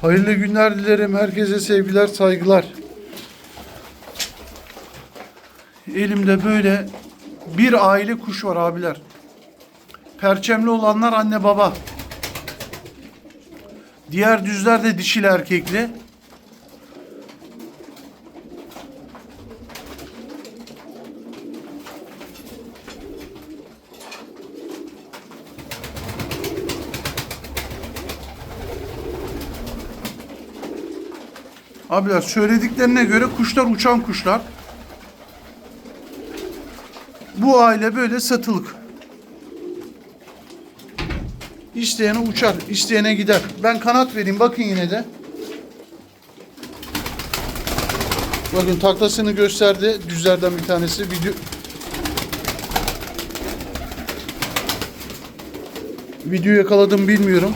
Hayırlı günler dilerim. Herkese sevgiler, saygılar. Elimde böyle bir aile kuş var abiler. Perçemli olanlar anne baba. Diğer düzler de dişili erkekli. Abiler söylediklerine göre kuşlar uçan kuşlar. Bu aile böyle satılık. İsteyene uçar, isteyene gider. Ben kanat vereyim bakın yine de. Bakın taklasını gösterdi düzlerden bir tanesi. Video Video yakaladım bilmiyorum.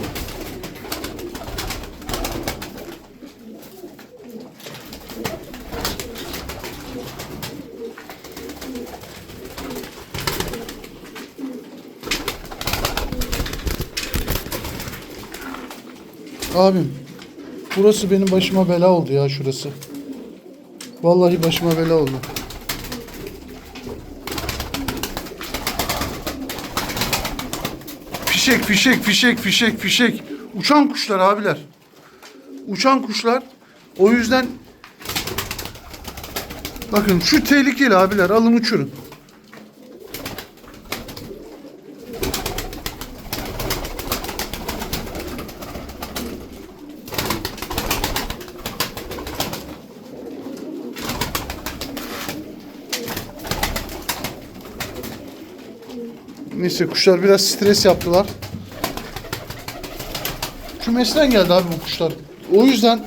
Abim burası benim başıma bela oldu ya şurası. Vallahi başıma bela oldu. Fişek, fişek, fişek, fişek, fişek. Uçan kuşlar abiler. Uçan kuşlar. O yüzden bakın şu tehlikeli abiler. Alın uçurun. Neyse kuşlar biraz stres yaptılar. Kümesten geldi abi bu kuşlar. O yüzden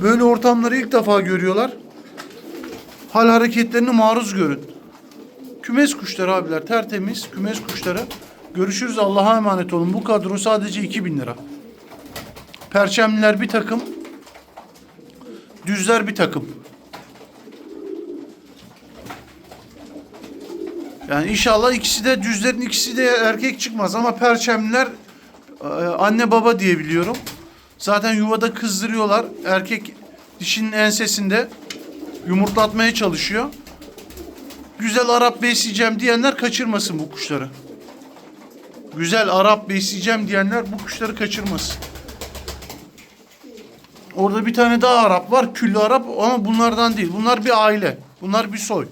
böyle ortamları ilk defa görüyorlar. Hal hareketlerini maruz görün. Kümes kuşları abiler tertemiz kümes kuşları. Görüşürüz Allah'a emanet olun. Bu kadro sadece 2000 lira. Perçemliler bir takım. Düzler bir takım. Yani inşallah ikisi de düzlerin ikisi de erkek çıkmaz ama perçemliler e, anne baba diye biliyorum. Zaten yuvada kızdırıyorlar. Erkek dişinin ensesinde yumurtlatmaya çalışıyor. Güzel Arap besleyeceğim diyenler kaçırmasın bu kuşları. Güzel Arap besleyeceğim diyenler bu kuşları kaçırmasın. Orada bir tane daha Arap var. Küllü Arap ama bunlardan değil. Bunlar bir aile. Bunlar bir soy.